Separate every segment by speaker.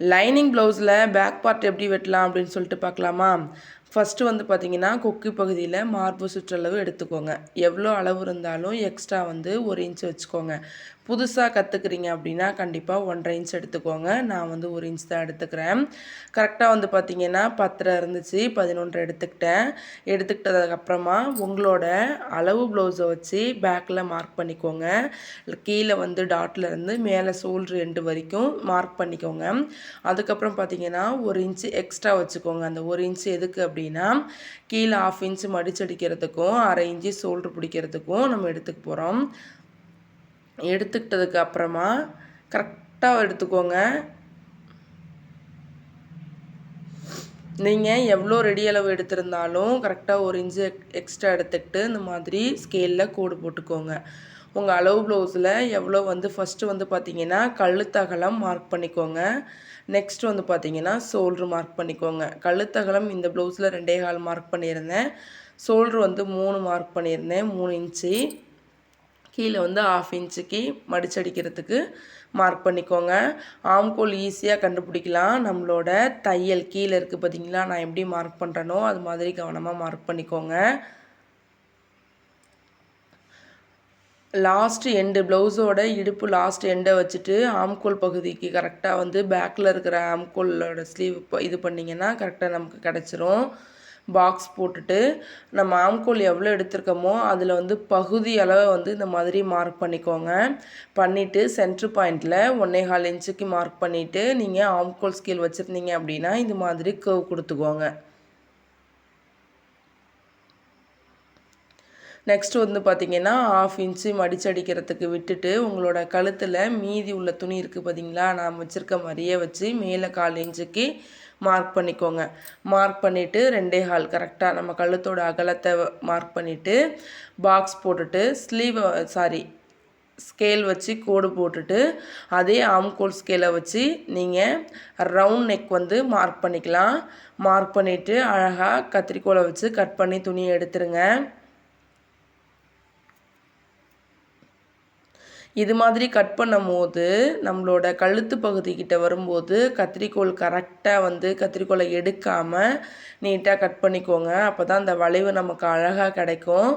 Speaker 1: Lining ப்ளவுஸில் back part எப்படி வெட்டலாம் அப்படின்னு சொல்லிட்டு பார்க்கலாமா? ஃபஸ்ட்டு வந்து பார்த்திங்கன்னா கொக்கி பகுதியில் மார்பு சுற்றளவு எடுத்துக்கோங்க. எவ்வளோ அளவு இருந்தாலும் எக்ஸ்ட்ரா வந்து ஒரு இன்ச் வச்சுக்கோங்க. புதுசாக கற்றுக்குறீங்க அப்படின்னா கண்டிப்பாக ஒன்றரை இன்ச் எடுத்துக்கோங்க. நான் வந்து ஒரு இன்ச் தான் எடுத்துக்கிறேன். கரெக்டாக வந்து பார்த்திங்கன்னா பத்தரை இருந்துச்சு பதினொன்று எடுத்துக்கிட்டேன். எடுத்துக்கிட்டதுக்கப்புறமா உங்களோட அளவு ப்ளவுஸை வச்சு பேக்கில் மார்க் பண்ணிக்கோங்க. கீழே வந்து டாட்லேருந்து மேலே சோல் ரெண்டு வரைக்கும் மார்க் பண்ணிக்கோங்க. அதுக்கப்புறம் பார்த்தீங்கன்னா ஒரு இன்ச்சு எக்ஸ்ட்ரா வச்சுக்கோங்க. அந்த ஒரு இன்ச்சு எதுக்கு அப்படின்னு கீழே ஆஃப் இன்ச்சு மடிச்சடிக்கிறதுக்கும் அரை இன்ச்சு சோல்ட்ரு பிடிக்கிறதுக்கும் நம்ம எடுத்துக்க போகிறோம் எடுத்துக்கிட்டதுக்கு அப்புறமா கரெக்டாக எடுத்துக்கோங்க. நீங்கள் எவ்வளோ ரெடி அளவு எடுத்திருந்தாலும் கரெக்டாக ஒரு இன்ச்சு எக்ஸ்ட்ரா எடுத்துக்கிட்டு இந்த மாதிரி ஸ்கேலில் கோடு போட்டுக்கோங்க. உங்கள் அளவு ப்ளவுஸில் எவ்வளோ வந்து ஃபஸ்ட்டு வந்து பார்த்தீங்கன்னா கழுத்தகலம் மார்க் பண்ணிக்கோங்க. நெக்ஸ்ட் வந்து பார்த்தீங்கன்னா சோல்ட்ரு மார்க் பண்ணிக்கோங்க. கழுத்தகலம் இந்த ப்ளவுஸில் ரெண்டே கால் மார்க் பண்ணியிருந்தேன். சோல்ட்ரு வந்து மூணு மார்க் பண்ணியிருந்தேன். மூணு இன்ச்சு. கீழே வந்து ஆஃப் இன்ச்சுக்கு மடிச்சடிக்கிறதுக்கு மார்க் பண்ணிக்கோங்க. ஆம்கோல் ஈஸியாக கண்டுபிடிக்கலாம். நம்மளோட தையல் கீழே இருக்குது பார்த்தீங்களா நான் எப்படி மார்க் பண்ணுறேனோ அது மாதிரி கவனமாக மார்க் பண்ணிக்கோங்க. லாஸ்ட் எண்டு ப்ளவுஸோட இடுப்பு லாஸ்ட் எண்டை வச்சுட்டு ஆம்கோல் பகுதிக்கு கரெக்டாக வந்து பேக்கில் இருக்கிற ஆம்கோலோட ஸ்லீவ் இது பண்ணிங்கன்னா கரெக்டாக நமக்கு கிடச்சிரும். பாக்ஸ் போட்டுட்டு நம்ம ஆம்கோல் எவ்வளோ எடுத்திருக்கோமோ அதில் வந்து பகுதி அளவை வந்து இந்த மாதிரி மார்க் பண்ணிக்கோங்க. பண்ணிவிட்டு சென்ட்ரு பாயிண்டில் ஒன்றே கால் இன்ச்சுக்கு மார்க் பண்ணிவிட்டு நீங்கள் ஆம்கோல் ஸ்கேல் வச்சுருந்தீங்க அப்படின்னா இந்த மாதிரி கர்வ் கொடுத்துக்கோங்க. நெக்ஸ்ட் வந்து பார்த்திங்கன்னா ஆஃப் இன்ச்சு மடிச்சடிக்கிறதுக்கு விட்டுட்டு உங்களோட கழுத்தில் மீதி உள்ள துணி இருக்குது பார்த்தீங்களா நான் வச்சுருக்க மாதிரியே வச்சு மேலே கால் இன்ச்சுக்கு மார்க் பண்ணிக்கோங்க. மார்க் பண்ணிவிட்டு ரெண்டே ஹால் கரெக்டாக நம்ம கழுத்தோட அகலத்தை மார்க் பண்ணிவிட்டு பாக்ஸ் போட்டுட்டு ஸ்லீவ் சாரி ஸ்கேல் வச்சு கோடு போட்டுட்டு அதே ஆம்கோல் ஸ்கேலை வச்சு நீங்கள் ரவுண்ட் நெக் வந்து மார்க் பண்ணிக்கலாம். மார்க் பண்ணிவிட்டு அழகாக கத்திரிக்கோலை வச்சு கட் பண்ணி துணியை எடுத்துருங்க. இது மாதிரி கட் பண்ணும் போது நம்மளோட கழுத்து பகுதிக்கிட்ட வரும்போது கத்திரிக்கோள் கரெக்டாக வந்து கத்திரிக்கோளை எடுக்காமல் நீட்டாக கட் பண்ணிக்கோங்க. அப்போ தான் அந்த வளைவு நமக்கு அழகாக கிடைக்கும்.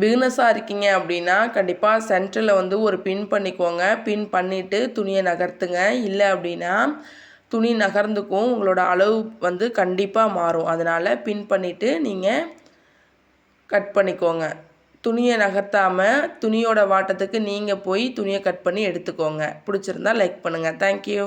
Speaker 1: பிகினஸாக இருக்கீங்க அப்படின்னா கண்டிப்பாக சென்டரில் வந்து ஒரு பின் பண்ணிக்கோங்க. பின் பண்ணிவிட்டு துணியை நகர்த்துங்க. இல்லை அப்படின்னா துணி நகர்ந்துக்கும். உங்களோட அளவு வந்து கண்டிப்பாக மாறும். அதனால் பின் பண்ணிவிட்டு நீங்கள் கட் பண்ணிக்கோங்க. துணியை நகர்த்தாமல் துணியோட வாட்டத்துக்கு நீங்கள் போய் துணியை கட் பண்ணி எடுத்துக்கோங்க. பிடிச்சிருந்தா லைக் பண்ணுங்கள் தேங்க்யூ